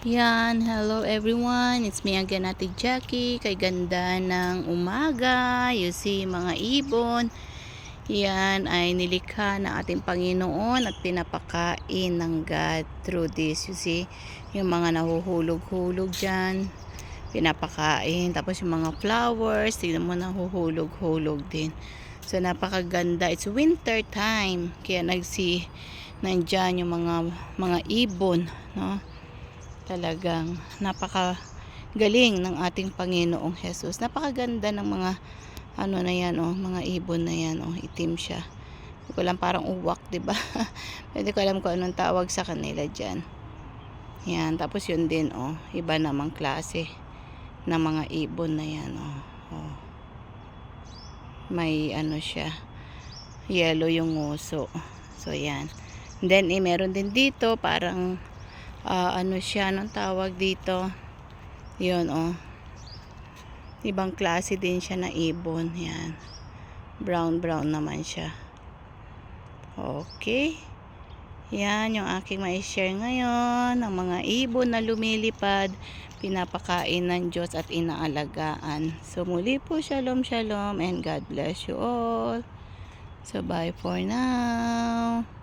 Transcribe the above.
Yan, hello everyone. It's me again, Ate Jackie. Kay ganda ng umaga. You see, mga ibon. Yan ay nilikha ng ating Panginoon at pinapakain ng God through this. You see, yung mga nahuhulog-hulog dyan. Pinapakain. Tapos yung mga flowers, tignan mo nahuhulog-hulog din. So, napakaganda. It's winter time. Kaya nagsi, nandyan yung mga, mga ibon, no? Talagang napaka galing ng ating Panginoong Jesus. Napakaganda ng mga ano na yan oh, mga ibon na yan oh, itim siya. Hindi ko lang parang uwak, 'di ba? Hindi ko alam kung anong tawag sa kanila diyan. Yan, tapos yun din oh, iba namang klase ng mga ibon na yan oh. oh. May ano siya, yellow yung nguso. So yan. Then eh, meron din dito parang ah, ano siya, anong tawag dito? Yun, oh. Ibang klase din siya na ibon. Yan. Brown, brown naman siya. Okay. Yan yung aking mai-share ngayon. Ang mga ibon na lumilipad, pinapakain ng Diyos at inaalagaan. So muli po, shalom, shalom, and God bless you all. So bye for now.